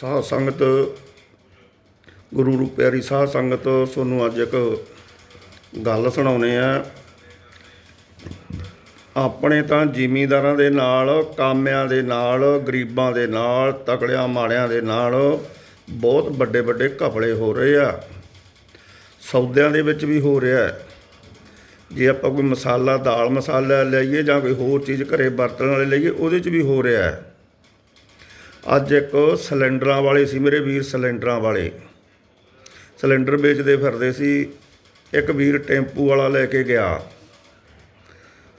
ਸਾਧ ਸੰਗਤ, ਗੁਰੂ ਰੂਪ ਪਿਆਰੀ ਸਾਧ ਸੰਗਤ, ਤੁਹਾਨੂੰ ਅੱਜ ਇੱਕ ਗੱਲ ਸੁਣਾਉਨੇ ਆ ਆਪਣੇ ਤਾਂ ਜ਼ਿਮੀਂਦਾਰਾਂ ਦੇ ਨਾਲ, ਕਾਮਿਆਂ ਦੇ ਨਾਲ, ਗਰੀਬਾਂ ਦੇ ਨਾਲ, ਤਕੜਿਆਂ ਮਾੜਿਆਂ ਦੇ ਨਾਲ ਬਹੁਤ ਵੱਡੇ ਵੱਡੇ ਘਪਲੇ ਹੋ ਰਹੇ ਆ। ਸੌਦਿਆਂ ਦੇ ਵਿੱਚ ਵੀ ਹੋ ਰਿਹਾ ਹੈ। ਜੇ ਆਪਾਂ ਕੋਈ ਮਸਾਲਾ, ਦਾਲ ਮਸਾਲਾ ਲਈਏ ਜਾਂ ਕੋਈ ਹੋਰ ਚੀਜ਼ ਘਰੇ ਵਰਤਣ ਵਾਲੇ ਲਈਏ, ਉਹਦੇ 'ਚ ਵੀ ਹੋ ਰਿਹਾ ਹੈ। ਅੱਜ ਇੱਕ ਸਿਲੰਡਰਾਂ ਵਾਲੇ ਸੀ ਮੇਰੇ ਵੀਰ ਸਿਲੰਡਰਾਂ ਵਾਲੇ। ਸਿਲੰਡਰ ਵੇਚਦੇ ਫਿਰਦੇ ਸੀ। ਇੱਕ ਵੀਰ ਟੈਂਪੂ ਵਾਲਾ ਲੈ ਕੇ ਗਿਆ।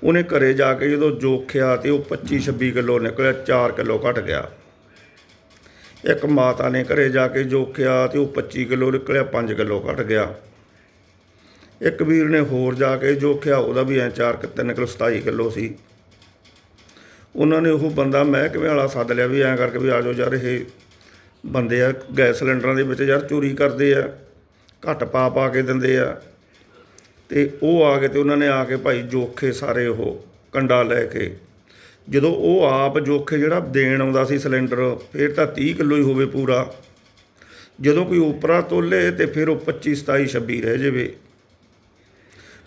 ਉਹਨੇ ਘਰੇ ਜਾ ਕੇ ਜਦੋਂ ਜੋਖਿਆ ਤੇ ਉਹ 25 26 ਕਿਲੋ ਨਿਕਲਿਆ 4 ਕਿਲੋ ਘਟ ਗਿਆ। ਇੱਕ ਮਾਤਾ ਨੇ ਘਰੇ ਜਾ ਕੇ ਜੋਖਿਆ ਤੇ ਉਹ 25 ਕਿਲੋ ਨਿਕਲਿਆ 5 ਕਿਲੋ ਘਟ ਗਿਆ। ਇੱਕ ਵੀਰ ਨੇ ਹੋਰ ਜਾ ਕੇ ਜੋਖਿਆ ਉਹਦਾ ਵੀ ਐ 4 3 ਕਿਲੋ 27 ਕਿਲੋ ਸੀ। ਉਹਨਾਂ ਨੇ ਉਹ ਬੰਦਾ ਮਹਿਕਮੇ ਵਾਲਾ ਸੱਦ ਲਿਆ ਵੀ ਐਂ ਕਰਕੇ ਵੀ ਆ ਜਾਓ ਯਾਰ, ਇਹ ਬੰਦੇ ਆ, ਗੈਸ ਸਿਲੰਡਰਾਂ ਦੇ ਵਿੱਚ ਯਾਰ ਚੋਰੀ ਕਰਦੇ ਆ, ਘੱਟ ਪਾ ਪਾ ਕੇ ਦਿੰਦੇ ਆ। ਤੇ ਉਹ ਆ ਕੇ ਤੇ ਉਹਨਾਂ ਨੇ ਆ ਕੇ ਭਾਈ ਜੋਖੇ ਸਾਰੇ ਉਹ ਕੰਡਾ ਲੈ ਕੇ, ਜਦੋਂ ਉਹ ਆਪ ਜੋਖੇ ਜਿਹੜਾ ਦੇਣ ਆਉਂਦਾ ਸੀ ਸਿਲੰਡਰ, ਫਿਰ ਤਾਂ 30 ਕਿਲੋ ਹੀ ਹੋਵੇ ਪੂਰਾ। ਜਦੋਂ ਕੋਈ ਉਪਰਾ ਤੋਲੇ ਤੇ ਫਿਰ ਉਹ 25 27 26 ਰਹਿ ਜਾਵੇ।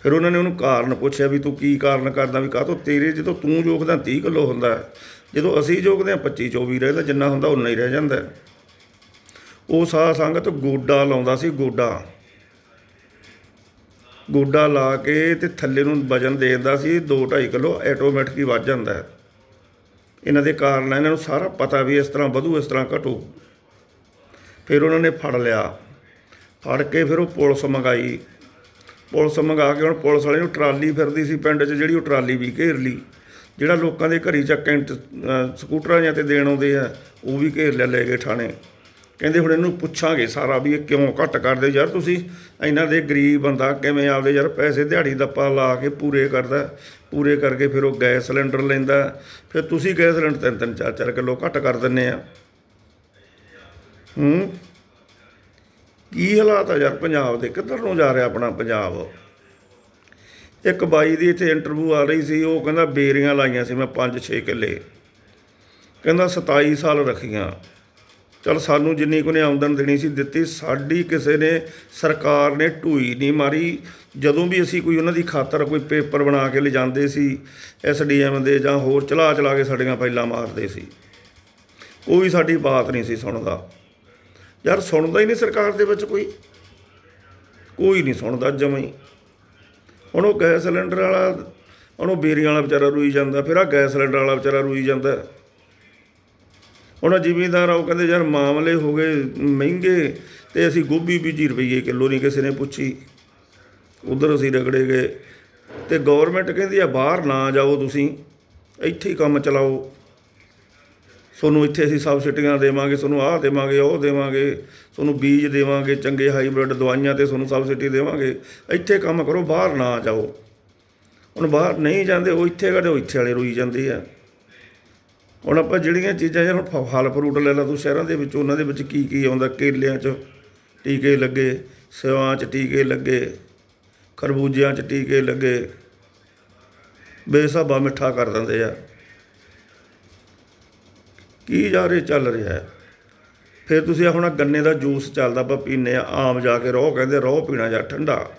ਫਿਰ ਉਹਨਾਂ ਨੇ ਉਹਨੂੰ ਕਾਰਨ ਪੁੱਛਿਆ ਵੀ ਤੂੰ ਕੀ ਕਾਰਨ ਕਰਦਾ ਵੀ ਕਾਹ ਕਾਹਤੋਂ ਤੇਰੇ ਜਦੋਂ ਤੂੰ ਜੋਖਦਾ 30 ਕਿਲੋ ਹੁੰਦਾ ਜਦੋਂ ਅਸੀਂ ਜੋਖਦੇ ਹਾਂ 25 24 ਰਹਿੰਦਾ, ਜਿੰਨਾ ਹੁੰਦਾ ਉਨਾ ਹੀ ਰਹਿ ਜਾਂਦਾ ਉਹ ਸਾਧ ਸੰਗਤ ਗੋਡਾ ਲਾਉਂਦਾ ਸੀ, ਗੋਡਾ। ਗੋਡਾ ਲਾ ਕੇ ਤੇ ਥੱਲੇ ਨੂੰ ਵਜਨ ਦੇ ਦਿੰਦਾ ਸੀ 2.5 ਕਿਲੋ ਆਟੋਮੈਟਿਕ ਹੀ ਵੱਜ ਜਾਂਦਾ ਹੈ। ਇਹਨਾਂ ਦੇ ਕਾਰਨ ਇਹਨਾਂ ਨੂੰ ਸਾਰਾ ਪਤਾ ਵੀ ਇਸ ਤਰ੍ਹਾਂ ਵਧੂ, ਇਸ ਤਰ੍ਹਾਂ ਘਟੂ। ਫਿਰ ਉਹਨਾਂ ਨੇ ਫੜ ਲਿਆ। ਫੜ ਕੇ ਫਿਰ ਉਹ ਪੁਲਿਸ ਮੰਗਾਈ। ਪੁਲਿਸ ਮੰਗਾ ਕੇ ਹੁਣ ਪੁਲਿਸ ਵਾਲੇ ਨੂੰ ਟਰਾਲੀ ਫਿਰਦੀ ਸੀ ਪਿੰਡ 'ਚ, ਜਿਹੜੀ ਉਹ ਟਰਾਲੀ ਵੀ ਘੇਰ ਲਈ। ਜਿਹੜਾ ਲੋਕਾਂ ਦੇ ਘਰੀ ਚੱਕਾਂ ਸਕੂਟਰਾਂ ਜਾਂ ਤੇ ਦੇਣ ਆਉਂਦੇ ਆ, ਉਹ ਵੀ ਘੇਰ ਲਿਆ ਲੈ ਗਏ ਥਾਣੇ। ਕਹਿੰਦੇ ਹੁਣ ਇਹਨੂੰ ਪੁੱਛਾਂਗੇ ਸਾਰਾ ਵੀ ਇਹ ਕਿਉਂ ਘੱਟ ਕਰਦੇ? ਯਾਰ ਤੁਸੀਂ ਇਹਨਾਂ ਦੇ ਗਰੀਬ ਬੰਦਾ ਕਿਵੇਂ ਆਪਦੇ ਯਾਰ ਪੈਸੇ ਦਿਹਾੜੀ ਦੱਪਾ ਲਾ ਕੇ ਪੂਰੇ ਕਰਦਾ? ਪੂਰੇ ਕਰਕੇ ਫਿਰ ਉਹ ਗੈਸ ਸਿਲੰਡਰ ਲੈਂਦਾ। ਫਿਰ ਤੁਸੀਂ ਗੈਸ ਸਿਲੰਡਰ ਤਿੰਨ ਤਿੰਨ ਚਾਰ ਚਾਰ ਕਿਲੋ ਘੱਟ ਕਰ ਦਿੰਨੇ ਆ। ਹੂੰ? ਕੀ ਹਾਲਾਤ ਆ ਯਾਰ ਪੰਜਾਬ ਦੇ? ਕਿੱਧਰ ਨੂੰ ਜਾ ਰਿਹਾ ਆਪਣਾ ਪੰਜਾਬ? ਇੱਕ ਬਾਈ ਦੀ ਇੱਥੇ ਇੰਟਰਵਿਊ ਆ ਰਹੀ ਸੀ, ਉਹ ਕਹਿੰਦਾ ਬੇਰੀਆਂ ਲਾਈਆਂ ਸੀ ਮੈਂ 5-6 ਕਿੱਲੇ। ਕਹਿੰਦਾ 27 ਸਾਲ ਰੱਖੀਆਂ। ਚਲ ਸਾਨੂੰ ਜਿੰਨੀ ਕੁ ਆਮਦਨ ਦੇਣੀ ਸੀ ਦਿੱਤੀ, ਸਾਡੀ ਕਿਸੇ ਨੇ, ਸਰਕਾਰ ਨੇ ਢੂਈ ਨਹੀਂ ਮਾਰੀ। ਜਦੋਂ ਵੀ ਅਸੀਂ ਕੋਈ ਉਹਨਾਂ ਦੀ ਖਾਤਰ ਕੋਈ ਪੇਪਰ ਬਣਾ ਕੇ ਲਿਜਾਂਦੇ ਸੀ ਐਸਡੀਐਮ ਦੇ ਜਾਂ ਹੋਰ ਚਲਾ ਚਲਾ ਕੇ ਸਾਡੀਆਂ ਫਾਈਲਾਂ ਮਾਰਦੇ ਸੀ। ਕੋਈ ਸਾਡੀ ਬਾਤ ਨਹੀਂ ਸੀ ਸੁਣਦਾ। ਯਾਰ ਸੁਣਦਾ ਹੀ ਨਹੀਂ ਸਰਕਾਰ ਦੇ ਵਿੱਚ ਕੋਈ। ਕੋਈ ਨਹੀਂ ਸੁਣਦਾ ਜਮਾਂ ਹੀ। ਹੁਣ ਉਹ ਗੈਸ ਸਿਲੰਡਰ ਵਾਲਾ ਉਹਨੂੰ ਬੇਰੀਆਂ ਵਾਲਾ ਵਿਚਾਰਾ ਰੋਈ ਜਾਂਦਾ, ਫਿਰ ਆ ਗੈਸ ਸਿਲੰਡਰ ਵਾਲਾ ਵਿਚਾਰਾ ਰੋਈ ਜਾਂਦਾ। ਉਹਨਾਂ ਜ਼ਿਮੀਂਦਾਰ ਆ, ਉਹ ਕਹਿੰਦੇ ਯਾਰ ਮਾਮਲੇ ਹੋ ਗਏ ਮਹਿੰਗੇ ਤੇ ਅਸੀਂ ਗੋਭੀ ਬੀਜੀ ਰੁਪਈਏ ਕਿਲੋ ਨਹੀਂ ਕਿਸੇ ਨੇ ਪੁੱਛੀ। ਉਧਰ ਅਸੀਂ ਰਗੜੇ ਗਏ ਤੇ ਗਵਰਨਮੈਂਟ ਕਹਿੰਦੀ ਆ, ਬਾਹਰ ਨਾ ਜਾਓ ਤੁਸੀਂ, ਇੱਥੇ ਹੀ ਕੰਮ ਚਲਾਓ। ਤੁਹਾਨੂੰ ਇੱਥੇ ਅਸੀਂ ਸਬਸਿਡੀਆਂ ਦੇਵਾਂਗੇ, ਤੁਹਾਨੂੰ ਆਹ ਦੇਵਾਂਗੇ, ਉਹ ਦੇਵਾਂਗੇ, ਤੁਹਾਨੂੰ ਬੀਜ ਦੇਵਾਂਗੇ, ਚੰਗੇ ਹਾਈਬ੍ਰਿਡ ਦਵਾਈਆਂ ਤੇ ਤੁਹਾਨੂੰ ਸਬਸਿਡੀ ਦੇਵਾਂਗੇ। ਇੱਥੇ ਕੰਮ ਕਰੋ, ਬਾਹਰ ਨਾ ਜਾਓ। ਹੁਣ ਬਾਹਰ ਨਹੀਂ ਜਾਂਦੇ, ਉਹ ਇੱਥੇ ਕਰਦੇ, ਉਹ ਇੱਥੇ ਵਾਲੇ ਰੋਈ ਜਾਂਦੇ ਆ। ਹੁਣ ਆਪਾਂ ਜਿਹੜੀਆਂ ਚੀਜ਼ਾਂ ਯਾਰ ਹੁਣ ਫ- ਫਲ ਫਰੂਟ ਲੈ ਲਾ ਤੂੰ ਸ਼ਹਿਰਾਂ ਦੇ ਵਿੱਚ, ਉਹਨਾਂ ਦੇ ਵਿੱਚ ਕੀ ਕੀ ਆਉਂਦਾ? ਕੇਲਿਆਂ 'ਚ ਟੀਕੇ ਲੱਗੇ ਸੇਵਾਂ 'ਚ ਟੀਕੇ ਲੱਗੇ, ਖਰਬੂਜਿਆਂ 'ਚ ਟੀਕੇ ਲੱਗੇ। ਬੇਸਾਬਾ ਮਿੱਠਾ ਕਰ ਦਿੰਦੇ ਆ। ਕੀ ਜਾ ਰਹੇ, ਚੱਲ ਰਿਹਾ ਫਿਰ ਤੁਸੀਂ ਹੁਣ ਆਹ ਗੰਨੇ ਦਾ ਜੂਸ ਚੱਲਦਾ ਆਪਾਂ ਪੀਨੇ ਆ, ਆਮ ਜਾ ਕੇ ਰੋਹ ਕਹਿੰਦੇ ਰੋਹ ਪੀਣਾ ਜਾਂ ਠੰਡਾ।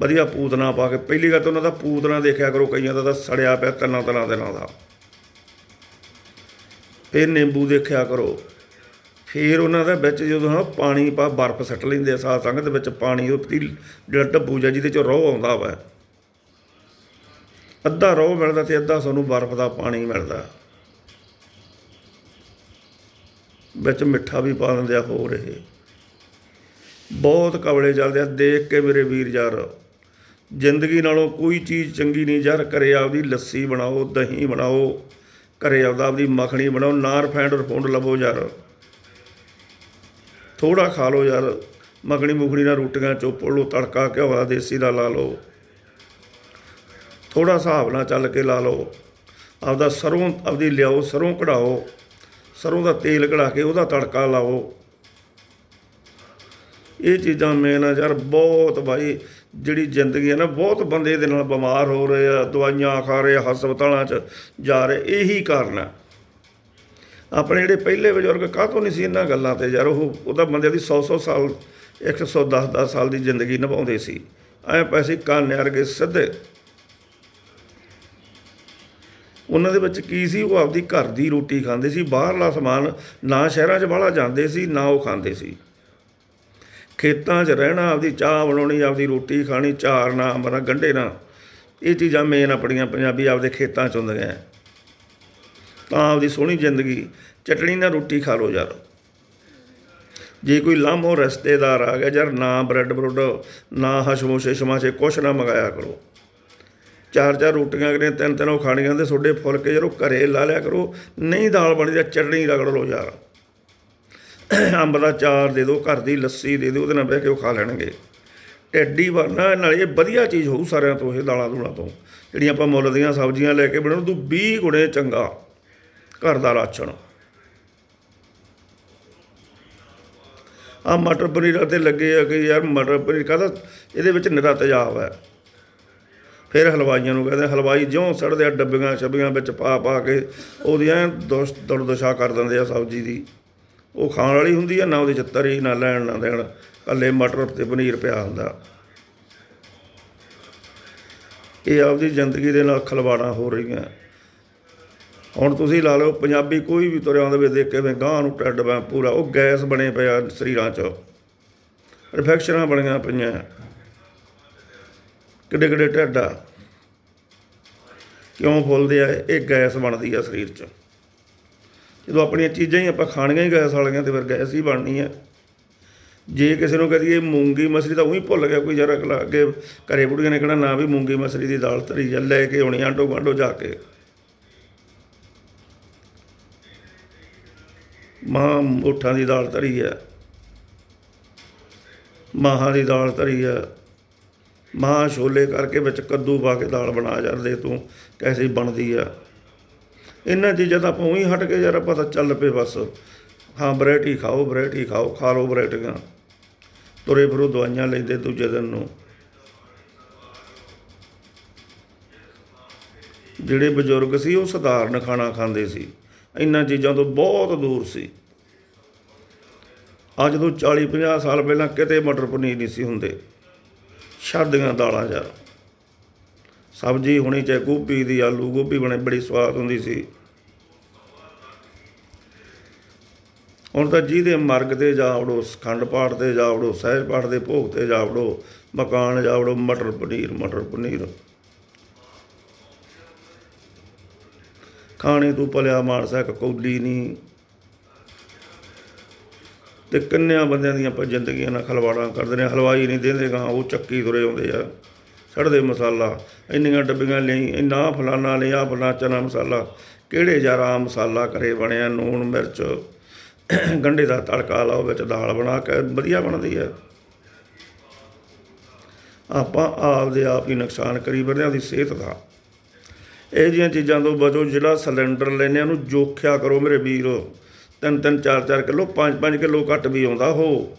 ਵਧੀਆ ਪੂਤਨਾ ਪਾ ਕੇ, ਪਹਿਲੀ ਗੱਲ ਤਾਂ ਉਹਨਾਂ ਦਾ ਪੂਤਨਾ ਦੇਖਿਆ ਕਰੋ, ਕਈਆਂ ਦਾ ਤਾਂ ਸੜਿਆ ਪਿਆ ਤਿੰਨਾਂ ਤਿੰਨਾਂ ਦਿਨਾਂ ਦਾ। ਫਿਰ ਨਿੰਬੂ ਦੇਖਿਆ ਕਰੋ। ਫਿਰ ਉਹਨਾਂ ਦਾ ਵਿੱਚ ਜਦੋਂ ਹਾਂ ਪਾਣੀ ਪਾ, ਬਰਫ਼ ਸੱਟ ਲੈਂਦੇ ਆ ਸਾਧ ਸੰਗਤ ਦੇ ਵਿੱਚ, ਪਾਣੀ ਉਹ ਪਤੀਲ ਜਿਹੜਾ ਡੱਬੂ ਜਿਹਾ ਜਿਹਦੇ ਚੋਂ ਰੋਹ ਆਉਂਦਾ ਵਾ। ਅੱਧਾ ਰੋਹ ਮਿਲਦਾ ਤੇ ਅੱਧਾ ਸਾਨੂੰ ਬਰਫ਼ ਦਾ ਪਾਣੀ ਮਿਲਦਾ। ਵਿੱਚ ਮਿੱਠਾ ਵੀ ਪਾ ਦਿੰਦੇ ਆ ਹੋ ਰਹੇ ਬਹੁਤ ਕਵਲੇ ਚੱਲਦੇ ਆ, ਦੇਖ ਕੇ ਮੇਰੇ ਵੀਰ ਯਾਰ। ਜ਼ਿੰਦਗੀ ਨਾਲੋਂ ਕੋਈ ਚੀਜ਼ ਚੰਗੀ ਨਹੀਂ ਯਾਰ, ਘਰੇ ਆਪਦੀ ਲੱਸੀ ਬਣਾਓ, ਦਹੀਂ ਬਣਾਓ, ਘਰੇ ਆਪਦਾ ਆਪਦੀ ਮੱਖਣੀ ਬਣਾਓ ਨਾ ਰਿਫਾਈਂਡ ਰਫੁੰਡ ਲਵੋ ਯਾਰ। ਥੋੜਾ ਖਾ ਲਓ ਯਾਰ, ਮੱਖਣੀ ਮੁਖਣੀ ਨਾਲ ਰੋਟੀਆਂ ਚੋਪ ਲਓ, ਤੜਕਾ ਘਿਓ ਦਾ ਦੇਸੀ ਦਾ ਲਾ ਲਓ। ਥੋੜਾ ਹਿਸਾਬ ਨਾਲ ਚੱਲ ਕੇ ਲਾ ਲਓ। ਆਪਦਾ ਸਰੋਂ, ਆਪਦੀ ਲਿਆਓ, ਸਰੋਂ ਕਢਾਓ। ਸਰੋਂ ਦਾ ਤੇਲ ਕਢਾ ਕੇ ਉਹਦਾ ਤੜਕਾ ਲਾਓ। ਇਹ ਚੀਜ਼ਾਂ ਮੇਨ ਆ ਯਾਰ, ਬਹੁਤ ਭਾਈ ਜਿਹੜੀ ਜ਼ਿੰਦਗੀ ਹੈ ਨਾ, ਬਹੁਤ ਬੰਦੇ ਇਹਦੇ ਨਾਲ ਬਿਮਾਰ ਹੋ ਰਹੇ ਆ, ਦਵਾਈਆਂ ਖਾ ਰਹੇ ਹਸਪਤਾਲਾਂ 'ਚ ਜਾ ਰਹੇ, ਇਹੀ ਕਾਰਨ ਆ। ਆਪਣੇ ਜਿਹੜੇ ਪਹਿਲੇ ਬਜ਼ੁਰਗ ਕਾਹਤੋਂ ਨਹੀਂ ਸੀ ਇਹਨਾਂ ਗੱਲਾਂ ਤੇ ਯਾਰ, ਉਹ ਉਹਦਾ ਬੰਦੇ ਦੀ 100 100 ਸਾਲ 110 10 ਸਾਲ ਦੀ ਜ਼ਿੰਦਗੀ ਨਿਭਾਉਂਦੇ ਸੀ। ਐ ਪੈਸੇ ਕਾਨੇ ਵਰਗੇ ਸਿੱਧੇ ਉਹਨਾਂ ਦੇ ਵਿੱਚ ਕੀ ਸੀ? ਉਹ ਆਪਦੀ ਘਰ ਦੀ ਰੋਟੀ ਖਾਂਦੇ ਸੀ, ਬਾਹਰਲਾ ਸਮਾਨ ਨਾ ਸ਼ਹਿਰਾਂ 'ਚ ਬਾਹਲਾ ਜਾਂਦੇ ਸੀ, ਨਾ ਉਹ ਖਾਂਦੇ ਸੀ। ਖੇਤਾਂ 'ਚ ਰਹਿਣਾ, ਆਪਦੀ ਚਾਹ ਬਣਾਉਣੀ, ਆਪਦੀ ਰੋਟੀ ਖਾਣੀ ਚਾਰ ਨਾ ਮਰਾ ਗੰਢੇ ਨਾ, ਇਹ ਚੀਜ਼ਾਂ ਮੇਨ ਆਪਣੀਆਂ ਪੰਜਾਬੀ ਆਪਦੇ ਖੇਤਾਂ 'ਚ ਹੁੰਦੀਆਂ ਹੈ। ਤਾਂ ਆਪਦੀ ਸੋਹਣੀ ਜ਼ਿੰਦਗੀ, ਚਟਣੀ ਨਾਲ ਰੋਟੀ ਖਾ ਲੋ ਯਾਰ। ਜੇ ਕੋਈ ਲਾਮੋ ਰਿਸ਼ਤੇਦਾਰ ਆ ਗਿਆ, ਯਾਰ ਨਾ ਬ੍ਰੈਡ ਬਰੁੱਡ, ਨਾ ਹਸ਼ਮੋਸ਼ੇ, ਸ਼ਮਾਸ਼ੇ ਕੁਛ ਨਾ ਮੰਗਾਇਆ ਕਰੋ। ਚਾਰ ਚਾਰ ਰੋਟੀਆਂ ਕਰੇ ਤਿੰਨ ਤਿੰਨ ਉਹ ਖਾਣੀਆਂ ਤੇ ਤੁਹਾਡੇ ਫੁਲਕੇ ਜਦੋਂ ਘਰੇ ਲਾ ਲਿਆ ਕਰੋ, ਨਹੀਂ ਦਾਲ ਬਣੀ ਤਾਂ ਚਟਣੀ ਰਗੜ ਲਓ ਯਾਰ। ਅੰਬ ਦਾ ਚਾਰ ਦੇ ਦਿਓ, ਘਰ ਦੀ ਲੱਸੀ ਦੇ ਦਿਓ, ਉਹਦੇ ਨਾਲ ਬਹਿ ਕੇ ਉਹ ਖਾ ਲੈਣਗੇ। ਟੈਡੀ ਵਰਨਾ, ਨਾਲ ਇਹ ਵਧੀਆ ਚੀਜ਼ ਹੋਊ ਸਾਰਿਆਂ ਤੋਂ, ਇਹ ਦਾਲਾਂ ਦੂਲਾਂ ਤੋਂ। ਜਿਹੜੀਆਂ ਆਪਾਂ ਮੁੱਲ ਦੀਆਂ ਸਬਜ਼ੀਆਂ ਲੈ ਕੇ ਬਣਾਉਣ, ਤੋਂ 20 ਗੁਣੇ ਚੰਗਾ। ਘਰ ਦਾ ਰਾਸ਼ਨ। ਆ ਮਟਰ ਪਨੀਰ ਤੇ ਲੱਗੇ ਆ ਕਿ ਯਾਰ ਮਟਰ ਪਨੀਰ ਕਾਹਦਾ, ਇਹਦੇ ਵਿੱਚ ਨਿਰਾ ਤੇਜ਼ਾਬ ਹੈ। ਫਿਰ ਹਲਵਾਈਆਂ ਨੂੰ ਕਹਿੰਦੇ, ਹਲਵਾਈ ਜਿਉਂ ਸੜਦੇ ਆ ਡੱਬੀਆਂ ਛੱਬੀਆਂ ਵਿੱਚ ਪਾ ਪਾ ਕੇ, ਉਹਦੀ ਐਂ ਦੁਸ਼ ਦੁਰਦਸ਼ਾ ਕਰ ਦਿੰਦੇ ਆ ਸਬਜ਼ੀ ਦੀ। ਉਹ ਖਾਣ ਵਾਲੀ ਹੁੰਦੀ ਆ, ਨਾ ਉਹਦੇ ਚ ਤਰੀ ਨਾ ਲੈਣ ਨਾ ਦੇਣ ਕੱਲੇ ਮਟਰ ਤੇ ਪਨੀਰ ਪਿਆ ਹੁੰਦਾ। ਇਹ ਆਪਦੀ ਜ਼ਿੰਦਗੀ ਦੇ ਨਾਲ ਖਲਵਾੜਾਂ ਹੋ ਰਹੀਆਂ। ਹੁਣ ਤੁਸੀਂ ਲਾ ਲਓ, ਪੰਜਾਬੀ ਕੋਈ ਵੀ ਤੁਰਿਆ ਆਉਂਦਾ ਵੀ ਦੇਖ ਕੇ ਮੈਂ ਗਾਂ ਨੂੰ ਟੱਡ ਪੂਰਾ, ਉਹ ਗੈਸ ਬਣੇ ਪਿਆ ਸਰੀਰਾਂ 'ਚ। ਰਿਫੈਕਸ਼ਨਾਂ ਬਣੀਆਂ ਪਈਆਂ। ਕਿੱਡੇ ਕਿੱਡੇ ਢੱਡ ਕਿਉਂ ਫੁੱਲਦੇ ਆ? ਇਹ ਗੈਸ ਬਣਦੀ ਆ ਸਰੀਰ 'ਚ। ਜਦੋਂ ਆਪਣੀਆਂ ਚੀਜ਼ਾਂ ਹੀ ਆਪਾਂ ਖਾਣੀਆਂ ਹੀ ਗੈਸ ਵਾਲੀਆਂ ਤੇ ਫਿਰ ਗੈਸ ਹੀ ਬਣਨੀ ਹੈ ਜੇ ਕਿਸੇ ਨੂੰ ਕਹਦੀਏ ਮੂੰਗੀ ਮਸਰੀ ਤਾਂ ਉਹੀ ਭੁੱਲ ਗਿਆ ਕੋਈ ਜਰਾ ਕਲਾ ਅੱਗੇ ਘਰੇ ਬੁੜੀਆਂ ਨੇ ਕਹਿਣਾ ਨਾ ਵੀ ਮੂੰਗੀ ਮਸਰੀ ਦੀ ਦਾਲ ਧਰੀ ਜਾਂ ਲੈ ਕੇ ਆਉਣੀ ਆਂਡੋ ਗਾਂਡੋ ਜਾ ਕੇ। ਮਾਂ ਮੋਠਾਂ ਦੀ ਦਾਲ ਧਰੀ ਹੈ ਮਾਹਾਂ ਦੀ ਦਾਲ ਧਰੀ ਆ। ਮਾਂ ਛੋਲੇ ਕਰਕੇ ਵਿੱਚ ਕੱਦੂ ਪਾ ਕੇ ਦਾਲ ਬਣਾ ਜਾਂਦੇ ਤੂੰ, ਕੈਸੀ ਬਣਦੀ ਆ। ਇਹਨਾਂ ਚੀਜ਼ਾਂ ਤਾਂ ਆਪਾਂ ਉਹੀ ਹਟ ਕੇ ਯਾਰ ਪਤਾ ਚੱਲ ਪਏ ਬਸ। ਹਾਂ ਵੈਰਾਈਟੀ ਖਾਓ ਵੈਰਾਈਟੀ ਖਾਓ, ਖਾ ਲਓ ਵੈਰਾਈਟੀਆਂ ਤੁਰੇ ਫਿਰੋ, ਦਵਾਈਆਂ ਲੈਂਦੇ ਦੂਜੇ ਦਿਨ ਨੂੰ। ਜਿਹੜੇ ਬਜ਼ੁਰਗ ਸੀ, ਉਹ ਸਧਾਰਨ ਖਾਣਾ ਖਾਂਦੇ ਸੀ। ਇਹਨਾਂ ਚੀਜ਼ਾਂ ਤੋਂ ਬਹੁਤ ਦੂਰ ਸੀ। ਅੱਜ ਤੋਂ 40 50 ਸਾਲ ਪਹਿਲਾਂ ਕਿਤੇ ਮਟਰ ਪਨੀਰ ਨਹੀਂ ਸੀ ਹੁੰਦੇ। ਸ਼ਾਦੀਆਂ ਦਾਲਾਂ ਯਾਰ। ਸਬਜ਼ੀ ਹੋਣੀ ਚਾਹੇ ਗੋਭੀ ਦੀ, ਆਲੂ, ਗੋਭੀ ਬਣੇ, ਬੜੀ ਸਵਾਦ ਹੁੰਦੀ ਸੀ। ਹੁਣ ਤਾਂ ਜਿਹਦੇ ਮਰਗ ਤੇ ਜਾਵੜੋ ਖੰਡ ਪਾਠ ਤੇ ਜਾਵੜੋ ਸਹਿਜ ਪਾਠ ਦੇ ਭੋਗ ਤੇ ਜਾਵੜੋ ਮਕਾਨ ਜਾਵੜੋ ਮਟਰ ਪਨੀਰ ਮਟਰ ਪਨੀਰ। ਖਾਣੇ ਤੂੰ ਭਲਿਆ ਮਾਨਸਾ ਕੌਲੀ ਨਹੀਂ ਤੇ ਕਿੰਨਿਆਂ ਬੰਦਿਆਂ ਦੀਆਂ ਆਪਾਂ ਜ਼ਿੰਦਗੀਆਂ ਨਾਲ ਖਲਵਾੜਾਂ ਕਰਦੇ ਨੇ ਹਲਵਾਈ ਨਹੀਂ ਦਿੰਦੇ ਗਾ, ਉਹ ਚੱਕੀ ਤੁਰੇ ਆਉਂਦੇ ਆ। ਸੜਦੇ ਮਸਾਲਾ, ਇੰਨੀਆਂ ਡੱਬੀਆਂ ਲਈ, ਇੰਨਾ ਫਲਾਨਾ ਲਿਆ ਫਲਾ ਚਨਾ ਮਸਾਲਾ। ਕਿਹੜੇ ਯਾਰਾ ਮਸਾਲਾ ਕਰੇ ਬਣਿਆ? ਨੂਣ ਮਿਰਚ ਗੰਢੇ ਦਾ ਤੜਕਾ ਲਾਓ, ਵਿੱਚ ਦਾਲ ਬਣਾ ਕੇ, ਵਧੀਆ ਬਣਦੀ ਹੈ ਆਪਾਂ ਆਪ ਦੇ ਆਪ ਹੀ ਨੁਕਸਾਨ ਕਰੀ ਬੰਦਿਆਂ ਦੀ ਸਿਹਤ ਦਾ। ਇਹ ਜਿਹੀਆਂ ਚੀਜ਼ਾਂ ਤੋਂ ਬਚੋ, ਜਿਹੜਾ ਸਿਲੰਡਰ ਲੈਨੇ ਉਹਨੂੰ ਜੋਖਿਆ ਕਰੋ ਮੇਰੇ ਵੀਰ। ਤਿੰਨ ਤਿੰਨ, ਚਾਰ ਚਾਰ ਕਿਲੋ, ਪੰਜ ਪੰਜ ਕਿਲੋ ਘੱਟ ਵੀ ਆਉਂਦਾ ਉਹ।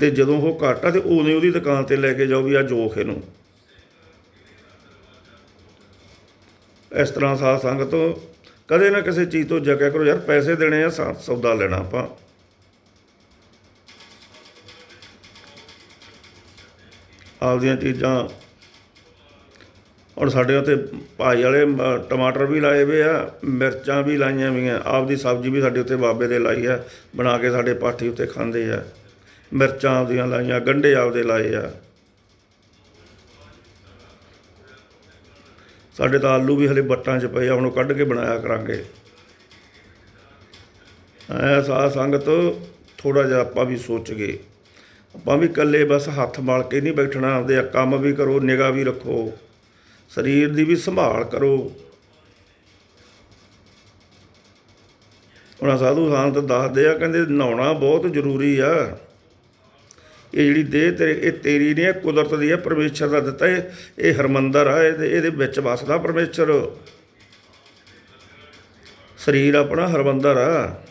ਤੇ ਜਦੋਂ ਉਹ ਘੱਟ ਆ ਤੇ ਉਹਨੇ ਉਹਦੀ ਦੁਕਾਨ ਤੇ ਲੈ ਕੇ ਜਾਓ ਵੀ ਆ ਜੋਖ ਇਹਨੂੰ। ਇਸ ਤਰ੍ਹਾਂ ਸਾਧ ਸੰਗਤ ਕਦੇ ਨਾ ਕਿਸੇ ਚੀਜ਼ ਤੋਂ ਜਗਿਆ ਕਰੋ ਯਾਰ, ਪੈਸੇ ਦੇਣੇ ਆ ਸਾ- ਸੌਦਾ ਲੈਣਾ ਆਪਾਂ। ਆਪਦੀਆਂ ਚੀਜ਼ਾਂ ਹੁਣ ਸਾਡੇ ਉੱਤੇ ਭਾਈ ਵਾਲੇ ਮ- ਟਮਾਟਰ ਵੀ ਲਾਏ ਵੇ ਆ, ਮਿਰਚਾਂ ਵੀ ਲਾਈਆਂ ਵੀਆਂ ਆਪਦੀ ਸਬਜ਼ੀ ਵੀ ਸਾਡੇ ਉੱਤੇ ਬਾਬੇ ਦੇ ਲਾਈ ਆ, ਬਣਾ ਕੇ ਸਾਡੇ ਪਾਠੀ ਉੱਤੇ ਖਾਂਦੇ ਆ। ਮਿਰਚਾਂ ਆਪਦੀਆਂ ਲਾਈਆਂ, ਗੰਢੇ ਆਪਦੇ ਲਾਏ ਆ। ਸਾਡੇ ਤਾਂ ਆਲੂ ਵੀ ਹਲੇ ਬੱਟਾਂ 'ਚ ਪਏ ਆ, ਹੁਣ ਉਹ ਕੱਢ ਕੇ ਬਣਾਇਆ ਕਰਾਂਗੇ। ਐ ਸਾਧ ਸੰਗਤ ਥੋੜਾ ਜਿਹਾ ਆਪਾਂ ਵੀ ਸੋਚ ਗਏ। ਆਪਾਂ ਵੀ ਇਕੱਲੇ ਬਸ ਹੱਥ ਮਲ ਕੇ ਨਹੀਂ ਬੈਠਣਾ, ਆਪਦੇ ਕੰਮ ਵੀ ਕਰੋ, ਨਿਗਾਹ ਵੀ ਰੱਖੋ। ਸਰੀਰ ਦੀ ਵੀ ਸੰਭਾਲ ਕਰੋ। ਉਹਨਾਂ ਸਾਧੂ ਸੰਤ ਦੱਸਦੇ ਆ, ਕਹਿੰਦੇ ਨਹਾਉਣਾ ਬਹੁਤ ਜ਼ਰੂਰੀ ਆ। ਇਹ ਜਿਹੜੀ ਦੇਹ ਤੇਰੇ, ਇਹ ਤੇਰੀ ਨਹੀਂ ਕੁਦਰਤ ਦੀ ਹੈ ਪਰਮੇਸ਼ਰ ਦਾ ਦਿੱਤਾ ਇਹ ਇਹ ਹਰਮੰਦਰ ਆ, ਇਹਦੇ ਇਹਦੇ ਵਿੱਚ ਵਸਦਾ ਪਰਮੇਸ਼ਰ। ਸਰੀਰ ਆਪਣਾ ਹਰਮੰਦਰ ਆ।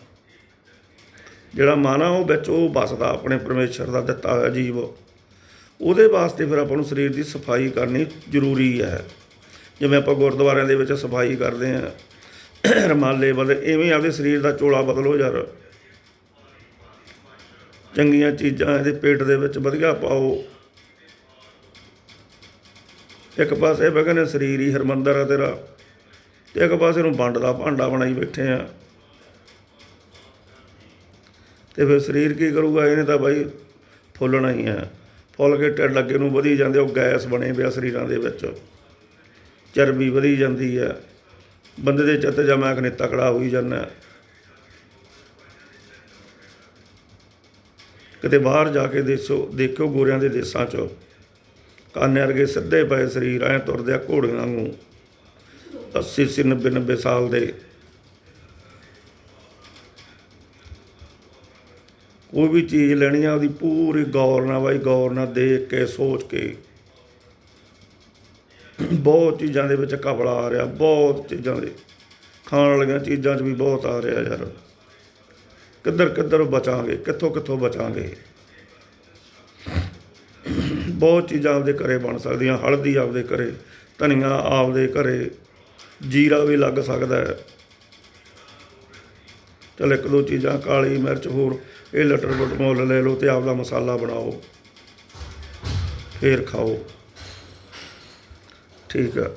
ਜਿਹੜਾ ਮਨ ਆ ਉਹ ਵਿੱਚ ਉਹ ਵਸਦਾ ਆਪਣੇ ਪਰਮੇਸ਼ਰ ਦਾ ਦਿੱਤਾ ਹੋਇਆ ਜੀਵ। ਉਹਦੇ ਵਾਸਤੇ ਫਿਰ ਆਪਾਂ ਨੂੰ ਸਰੀਰ ਦੀ ਸਫ਼ਾਈ ਕਰਨੀ ਜ਼ਰੂਰੀ ਹੈ। ਜਿਵੇਂ ਆਪਾਂ ਗੁਰਦੁਆਰਿਆਂ ਦੇ ਵਿੱਚ ਸਫ਼ਾਈ ਕਰਦੇ ਆ ਰਮਾਲੇ ਬਦਲ ਇਵੇਂ ਆਪਦੇ ਸਰੀਰ ਦਾ ਚੋਲਾ ਬਦਲੋ ਯਾਰ। ਚੰਗੀਆਂ ਚੀਜ਼ਾਂ ਇਹਦੇ ਪੇਟ ਦੇ ਵਿੱਚ ਵਧੀਆ ਪਾਓ। ਇੱਕ ਪਾਸੇ ਬਗਨ ਸਰੀਰ ਹੀ ਹਰਮੰਦਰ ਆ ਤੇਰਾ, ਤੇ ਇੱਕ ਪਾਸੇ ਨੂੰ ਵੰਡ ਦਾ ਭਾਂਡਾ ਬਣਾਈ ਬੈਠੇ ਆ ਤੇ ਫਿਰ ਸਰੀਰ ਕੀ ਕਰੂਗਾ? ਇਹਨੇ ਤਾਂ ਬਾਈ ਫੁੱਲਣਾ ਹੀ ਆ ਫੁੱਲ ਕੇ ਢਿੱਡ ਅੱਗੇ ਨੂੰ ਵਧੀ ਜਾਂਦੇ, ਉਹ ਗੈਸ ਬਣੇ ਪਿਆ ਸਰੀਰਾਂ ਦੇ ਵਿੱਚ। ਚਰਬੀ ਵਧੀ ਜਾਂਦੀ ਹੈ। ਬੰਦੇ ਦੇ ਚਿੱਤ ਜਮਾ ਕਨੇ ਤਕੜਾ ਹੋਈ ਜਾਂਦਾ। ਕਿਤੇ ਬਾਹਰ ਜਾ ਕੇ ਦੇਖੋ, ਦੇਖਿਓ ਗੋਰਿਆਂ ਦੇ ਦੇਸਾਂ 'ਚ। ਕਾਨੇ ਵਰਗੇ ਸਿੱਧੇ ਪਏ ਸਰੀਰ, ਐ ਤੁਰਦੇ ਆ ਘੋੜਿਆਂ ਵਾਂਗੂ। 80 80 90 90 ਸਾਲ ਦੇ ਕੋਈ ਵੀ ਚੀਜ਼ ਲੈਣੀ ਆ, ਉਹਦੀ ਪੂਰੀ ਗੌਰ ਨਾਲ ਬਾਈ, ਗੌਰ ਨਾਲ ਦੇਖ ਕੇ, ਸੋਚ ਕੇ। ਬਹੁਤ ਚੀਜ਼ਾਂ ਦੇ ਵਿੱਚ ਕਪੜਾ ਆ ਰਿਹਾ, ਬਹੁਤ ਚੀਜ਼ਾਂ ਦੇ। ਖਾਣ ਵਾਲੀਆਂ ਚੀਜ਼ਾਂ 'ਚ ਵੀ ਬਹੁਤ ਆ ਰਿਹਾ ਯਾਰ। ਕਿੱਧਰ ਕਿੱਧਰ ਬਚਾਂਗੇ, ਕਿੱਥੋਂ ਕਿੱਥੋਂ ਬਚਾਂਗੇ। ਬਹੁਤ ਚੀਜ਼ਾਂ ਆਪਦੇ ਘਰੇ ਬਣ ਸਕਦੀਆਂ, ਹਲਦੀ ਆਪਦੇ ਘਰੇ, ਧਨੀਆ ਆਪਦੇ ਘਰੇ, ਜੀਰਾ ਵੀ ਲੱਗ ਸਕਦਾ। ਹੈ ਚਲ ਇੱਕ ਦੋ ਚੀਜ਼ਾਂ, ਕਾਲੀ ਮਿਰਚ ਹੋਰ ਇਹ ਲਟਰ ਬਟ ਮੁੱਲ ਲੈ ਲਓ ਤੇ ਆਪਦਾ ਮਸਾਲਾ ਬਣਾਓ। ਫੇਰ ਖਾਓ। ਠੀਕ ਆ।